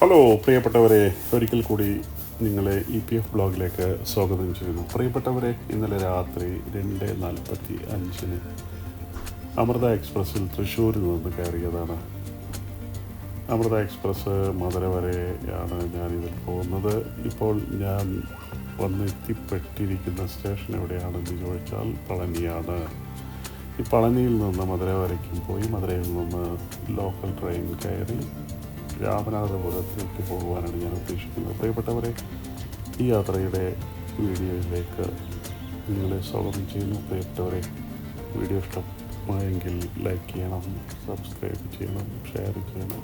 Hello പ്രിയപ്പെട്ടവരെ ഒരിക്കൽ കൂടി നിങ്ങളെ ഇ പി എഫ് ബ്ലോഗിലേക്ക് സ്വാഗതം ചെയ്യുന്നു. പ്രിയപ്പെട്ടവരെ ഇന്നലെ രാത്രി രണ്ട് നാൽപ്പത്തി അഞ്ചിന് അമൃത എക്സ്പ്രസ്സിൽ തൃശ്ശൂരിൽ നിന്ന് കയറിയതാണ്. അമൃത എക്സ്പ്രസ് മധുര വരെയാണ് ഞാനിതിൽ പോകുന്നത്. ഇപ്പോൾ ഞാൻ വന്നെത്തിപ്പെട്ടിരിക്കുന്ന സ്റ്റേഷൻ എവിടെയാണെന്ന് ചോദിച്ചാൽ പളനിയാണ്. ഈ പളനിയിൽ നിന്ന് മധുര വരയ്ക്കും പോയി മധുരയിൽ നിന്ന് ലോക്കൽ ട്രെയിൻ കയറി രാമനാഥപുരത്തേക്ക് പോകുവാനാണ് ഞാൻ ഉദ്ദേശിക്കുന്നത്. പ്രിയപ്പെട്ടവരെ ഈ യാത്രയുടെ വീഡിയോയിലേക്ക് നിങ്ങളെ സ്വാഗതം ചെയ്യുന്നു. പ്രിയപ്പെട്ടവരെ വീഡിയോ ഇഷ്ടമായെങ്കിൽ ലൈക്ക് ചെയ്യണം സബ്സ്ക്രൈബ് ചെയ്യണം ഷെയർ ചെയ്യണം.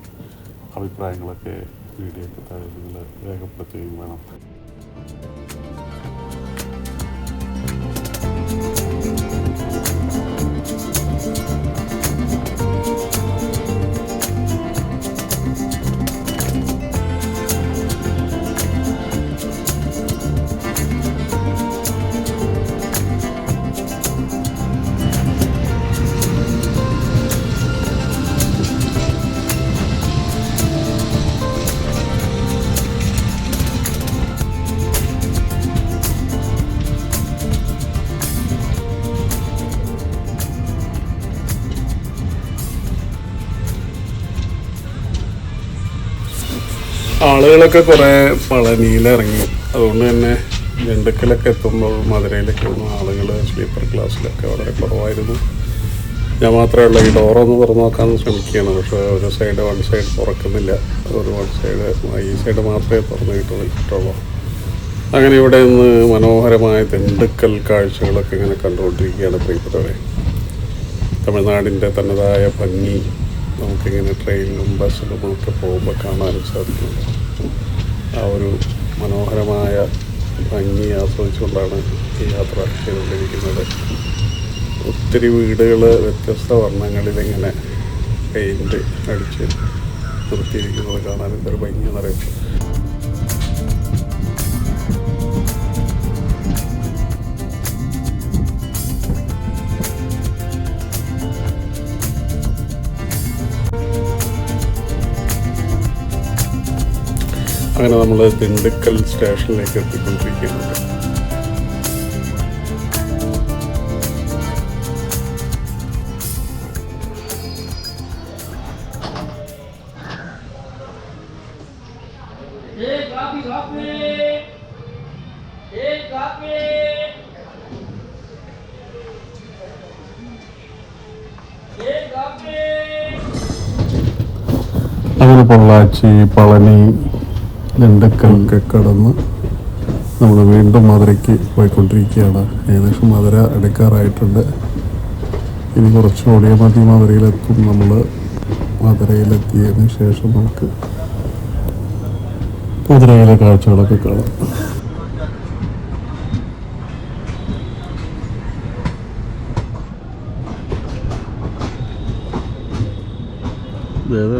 അഭിപ്രായങ്ങളൊക്കെ വീഡിയോയ്ക്ക് താഴെ നിങ്ങൾ രേഖപ്പെടുത്തുകയും വേണം. ആളുകളൊക്കെ കുറേ പളനിയിലിറങ്ങി. അതുകൊണ്ട് തന്നെ ജണ്ടുക്കലൊക്കെ എത്തുമ്പോൾ മധുരയിലൊക്കെ വന്നു ആളുകൾ സ്ലീപ്പർ ക്ലാസ്സിലൊക്കെ വളരെ കുറവായിരുന്നു. ഞാൻ മാത്രമേ ഉള്ളൂ ഈ ഡോറൊന്ന് തുറന്നു നോക്കാൻ ശ്രമിക്കുകയാണ്. പക്ഷേ ഒരു സൈഡ് വൺ സൈഡ് തുറക്കുന്നില്ല. ഒരു വൺ സൈഡ് ഈ സൈഡ് മാത്രമേ തുറന്ന് കിട്ടുള്ളൂ അങ്ങനെ ഇവിടെ നിന്ന് മനോഹരമായ തെണ്ടുക്കൽ കാഴ്ചകളൊക്കെ ഇങ്ങനെ കണ്ടുകൊണ്ടിരിക്കുകയാണ് പ്രിയപ്പെട്ടവരെ. തമിഴ്നാടിന്റെ തനതായ ഭംഗി നമുക്കിങ്ങനെ ട്രെയിനിലും ബസ്സിലും ഒക്കെ പോകുമ്പോൾ കാണാനും സാധിക്കുന്നത് ആ ഒരു മനോഹരമായ ഭംഗി ആസ്വദിച്ചുകൊണ്ടാണ് ഈ യാത്ര ചെയ്തുകൊണ്ടിരിക്കുന്നത്. ഒത്തിരി വീടുകൾ വ്യത്യസ്ത വർണങ്ങളിലിങ്ങനെ പെയിന്റ് അടിച്ച് നിർത്തിയിരിക്കുന്നത് കാണാൻ എന്തൊരു ഭംഗി അങ്ങനെ നമ്മൾ ദിണ്ടുക്കൽ സ്റ്റേഷനിലേക്ക് എത്തിക്കൊണ്ടിരിക്കുന്നത് പൊള്ളാച്ചി പളനി ലണ്ടക്കലൊക്കെ കടന്ന് നമ്മൾ വീണ്ടും മധുരയ്ക്ക് പോയിക്കൊണ്ടിരിക്കുകയാണ്. ഏകദേശം മധുര എടുക്കാറായിട്ടുണ്ട്. ഇനി കുറച്ച് ഓടിയ മതി മധുരയിലെത്തും. നമ്മൾ മധുരയിലെത്തിയതിന് ശേഷം നമുക്ക് മധുരയിലെ കാഴ്ചകളൊക്കെ കാണാം.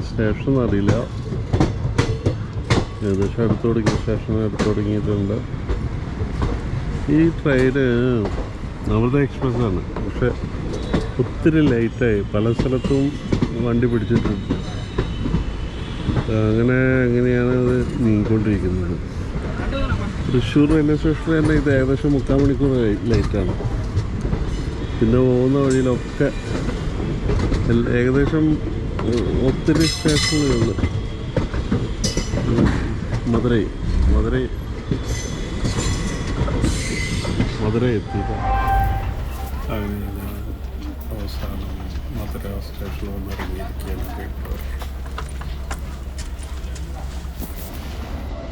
സ്റ്റേഷൻ അറിയില്ല ഏകദേശം അടുത്ത് തുടങ്ങിയ സ്റ്റേഷൻ അടുത്ത് തുടങ്ങിയിട്ടുണ്ട്. ഈ ട്രെയിന് അമൃത എക്സ്പ്രസ് ആണ് പക്ഷെ ഒത്തിരി ലേറ്റായി. പല സ്ഥലത്തും വണ്ടി പിടിച്ചിട്ടുണ്ട്. അങ്ങനെ അങ്ങനെയാണ് അത് നീങ്ങിക്കൊണ്ടിരിക്കുന്നത്? തൃശ്ശൂർ റെയിൽവേ സ്റ്റേഷനിൽ തന്നെ ഇത് ഏകദേശം മുക്കാൽ മണിക്കൂർ ലേറ്റാണ്. പിന്നെ പോകുന്ന വഴിയിലൊക്കെ ഏകദേശം ഒത്തിരി സ്റ്റേഷനുകളുണ്ട്. മധുരൈ മധുരൈ. മധുരൈ എത്തിയിട്ട് അങ്ങനെ ഞാൻ അവസാനം മധുര സ്റ്റേഷനിൽ വന്ന് ഇറങ്ങിയിരിക്കുകയാണ് കേട്ടത്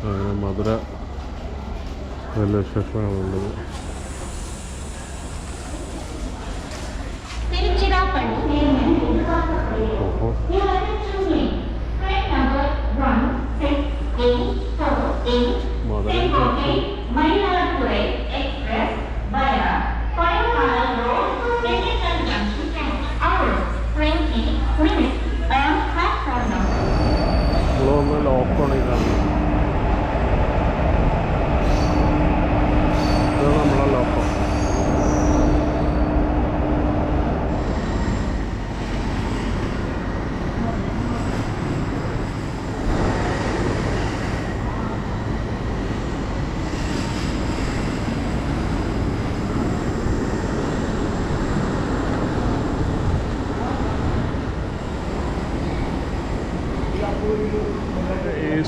അങ്ങനെ മധുര റെയിൽവേ സ്റ്റേഷനാണ് ഉള്ളത് ഓഹോ. eight Mở ra đây. Máy la tuổi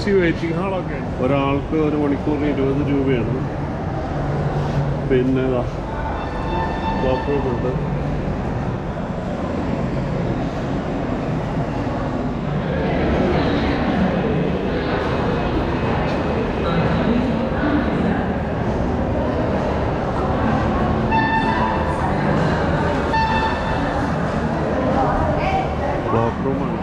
സി വെയിറ്റിംഗ് ഹാളൊക്കെ ഒരാൾക്ക് ഒരു മണിക്കൂറിന് ഇരുപത് രൂപയാണ്. പിന്നെ ബാത്റൂം ഉണ്ട് ബ്ലോക്ക് റൂമാണ്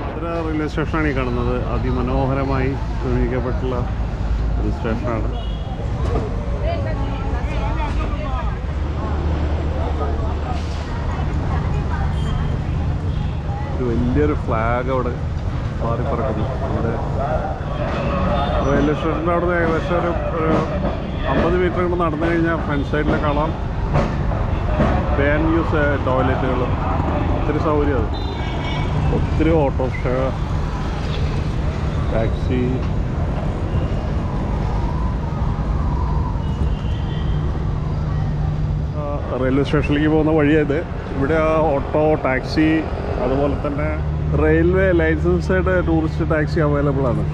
മധുര റെയിൽവേ സ്റ്റേഷനാണ് ഈ കാണുന്നത്. അതിമനോഹരമായി നിർമ്മിക്കപ്പെട്ടുള്ള ഒരു സ്റ്റേഷനാണ്. വലിയൊരു ഫ്ലാഗ് അവിടെ മാറി പറക്കുന്നു നമ്മുടെ റെയിൽവേ സ്റ്റേഷന്റെ അവിടെ ഏകദേശം ഒരു അമ്പത് മീറ്റർ കൊണ്ട് നടന്നു കഴിഞ്ഞാൽ ഫ്രണ്ട് സൈഡിൽ കാണാം ബാൻ യൂസ് ടോയ്ലറ്റുകൾ ഒത്തിരി സൗകര്യം അത്. ഒത്തിരി ഓട്ടോറിക്ഷ ടാക്സി റെയിൽവേ സ്റ്റേഷനിലേക്ക് പോകുന്ന വഴിയത് ഇവിടെ ആ ഓട്ടോ ടാക്സി അതുപോലെ തന്നെ railway licensed tourist taxi available ആണ്.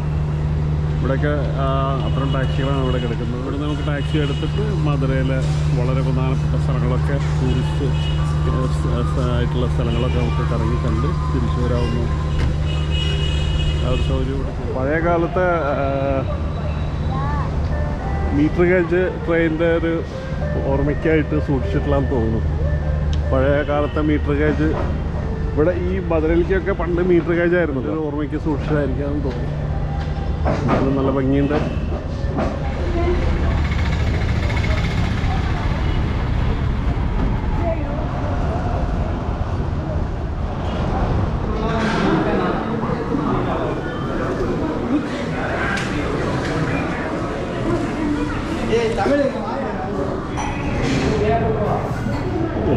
ഇവിടെയൊക്കെ അത്തരം ടാക്സികളാണ് ഇവിടെ കിടക്കുന്നത്. ഇവിടെ നമുക്ക് ടാക്സി എടുത്തിട്ട് മധുരയിലെ വളരെ പ്രധാനപ്പെട്ട സ്ഥലങ്ങളൊക്കെ ടൂറിസ്റ്റ് ആയിട്ടുള്ള സ്ഥലങ്ങളൊക്കെ നമുക്ക് കറങ്ങി കണ്ട് തിരിച്ചു വരാവുന്ന ആ ഒരു സൗകര്യം ഇവിടെ ഉണ്ട്. പഴയ കാലത്തെ മീറ്റർ ഗേജ് ട്രെയിനിന്റെ ഒരു ഓർമ്മയ്ക്കായിട്ട് സൂക്ഷിച്ചിട്ടില്ലാന്ന് തോന്നുന്നു. പഴയ കാലത്തെ മീറ്റർ ഗേജ് ഇവിടെ ഈ ബദലിലേക്കൊക്കെ പണ്ട് മീറ്റർ ഗേജ് ആയിരുന്നു ഒരു ഓർമ്മയ്ക്ക് സൂക്ഷിച്ചതായിരിക്കാമെന്ന് തോന്നുന്നു. നല്ല ഭംഗിയുണ്ട്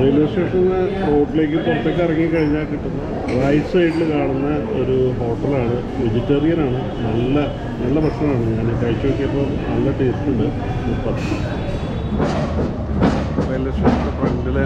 റെയിൽവേ സ്റ്റേഷനിൽ റോഡിലേക്ക് പുറത്തേക്ക് ഇറങ്ങി കഴിഞ്ഞാൽ കിട്ടുന്ന റൈറ്റ് സൈഡിൽ കാണുന്ന ഒരു ഹോട്ടലാണ്. വെജിറ്റേറിയൻ ആണ്. നല്ല നല്ല ഭക്ഷണമാണ്. ഞാൻ കഴിച്ചു നോക്കിയപ്പോൾ നല്ല ടേസ്റ്റ് ഉണ്ട്. സൂപ്പർ ഫ്രണ്ടിൽ